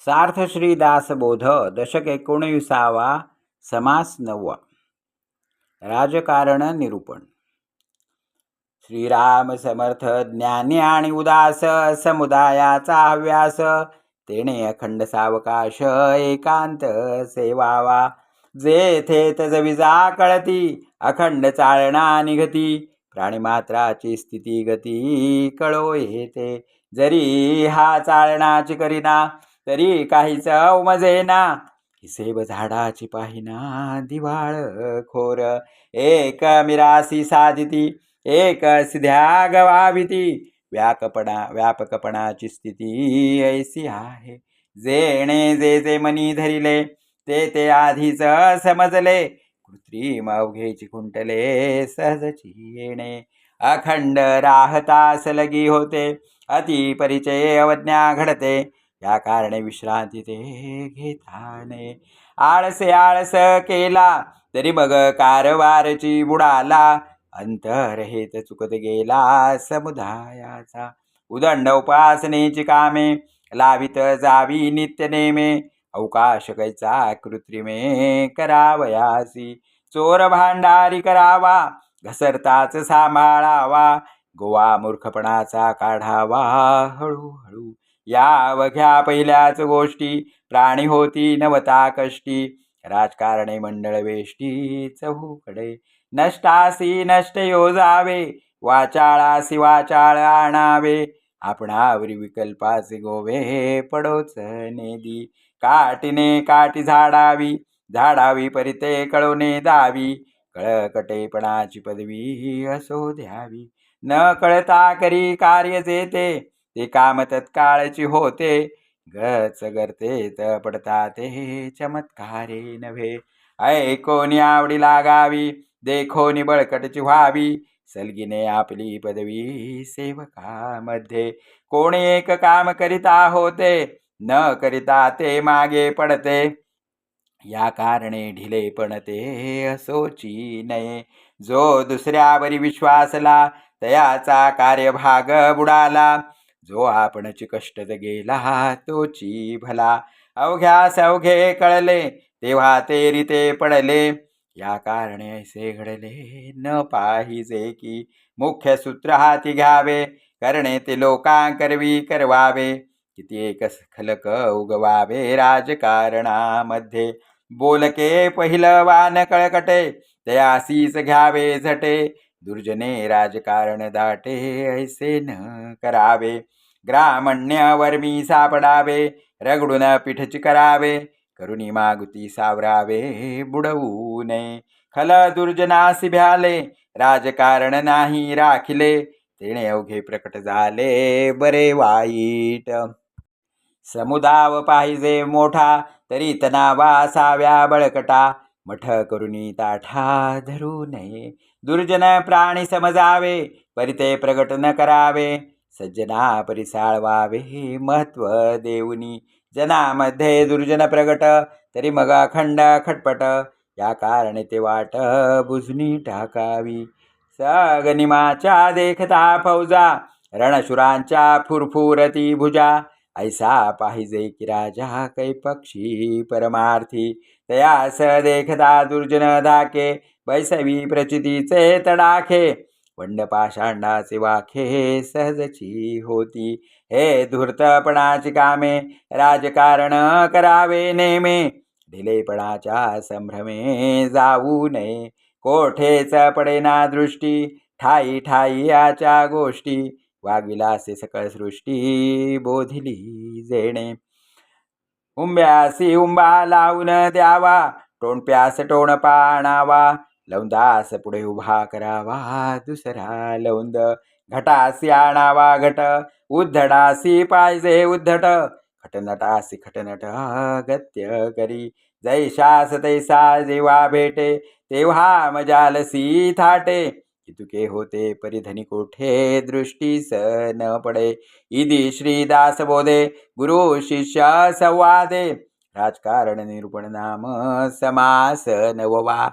सार्थ श्री दासबोध दशक एकोणविसावा समास नववा राजकारण निरूपण श्रीराम समर्थ ज्ञानी आणि उदास समुदायाचा हव्यास तेने अखंड सावकाश एकांत सेवावा. जेथे तजविजा कळती अखंड चालना निघती. प्राणीमात्राची स्थिती गती कळो येते. जरी हा चालनाची करीना तरी काहीच मजेना हिसेब झाडाची पाहिना दिवाळ खोर. एक मिरासी साजिती एक सिध्या गवाविती व्याकपणा व्यापकपणाची स्थिती ऐसी आहे. जेणे जे जे मनी धरिले ते ते आधीच समजले. कृत्रिम अवघेची खुंटले सहजची येणे. अखंड राहता सलगी होते. अति परिचय अवज्ञा घडते. या कारणे विश्रांती ते घेताने. आळसे आळस केला तरी मग कारवारची बुडाला. अंतर हेत चुकत गेला समुदायाचा. उदंड उपासनेची कामे लावित जावी नित्य नेमे. अवकाश कैचा कृत्रिमे करावयासी. चोर भांडारी करावा घसरताच सांभाळावा. गोवा मूर्खपणाचा काढावा हळूहळू या अवघ्या पहिल्याच गोष्टी. प्राणी होती नवता कष्टी. राजकारणे मंडळ वेष्टी चहूकडे नष्टासी नष्ट योजावे वाचाळासी वाचाळ आणावे. आपणावरी विकल्पाचे गोवे पडोच नेदी. काटीने काठी झाडावी. झाडावी परिते कळवणे दावी. कळकटेपणाची पदवी असो द्यावी. न कळता करी कार्य जेते. ते काम तत्काळची होते. गच गर्ते पडता ते चमत्कारे नव्हे. ऐकोनी आवडी लागावी? देखोनी बळकटची व्हावी. सलगीने आपली पदवी सेवकामध्ये. कोणी एक काम करिता होते? न करिता ते मागे पडते. या कारणे ढिले पण ते असोची नये. जो दुसऱ्यावरी विश्वासला तयाचा कार्यभाग बुडाला. जो आपणची कष्ट गेला तोची भला. अवघ्या अवघे कळले तेव्हा तेरी ते पडले. या कारणे ऐसे घडले न पाहिजे की मुख्य सूत्र हाती घ्यावे करणे ते लोकांकरवी करवावे. किती एक खलक उगवावे राजकारणामध्ये. बोलके पहिलं वान कळकटे तयासीच घ्यावे झटे. दुर्जने राजकारण दाटे ऐसे न करावे ग्रामण्य मी सापडावे रगडून पिठच करावे करुणी मागुती सावरावे बुडवू नये. खल दुर्जनासी भ्याले राजकारण नाही राखिले तेणे अवघे प्रकट झाले बरे वाईट. समुदाव पाहिजे मोठा तरी तनावा असाव्या बळकटा मठ करुणी ताठा धरू नये. दुर्जन प्राणी समजावे परिते प्रगट न करावे. सज्जना परिसाळवावे महत्त्व देऊनी. जनामध्ये दुर्जन प्रगट तरी मग अखंड खटपट. या कारणे ते वाट बुजनी टाकावी. सगनिमाच्या देखता फौजा रणशुरांच्या फुरफुरती भुजा. ऐसा पाहिजे की राजा कै पक्षी परमार्थी. तयास देखता दुर्जन धाके बैसवी प्रचितीचे तडाखे वंड पाषांडाचे वाखे सहजची होती। हे धूर्तपणाची कामे राजकारण करावे नेमे ढिलेपणाच्या संभ्रमे जाऊ नये। कोठेच पडेना दृष्टी ठाई ठाई याच्या गोष्टी वागविलासे सकळ सृष्टी बोधिली जेणे। उंब्यासी उंबा लावून द्यावा टोणप्यास टोण पाणावा लवंदास पुढे उभा करावा दुसरा लवंद घटासी आणावा घट उद्धडासी पाहिजे उद्धट. खटनटासी खटनट गत्य करी. जैशास तैसा जेव्हा भेटे तेव्हा मजालसी थाटे. तुके होते परिधनी कोठे दृष्टीस न पडे. इदी श्रीदास बोधे गुरु शिष्य संवादे. राजकारण निरूपण नाम समास नववा.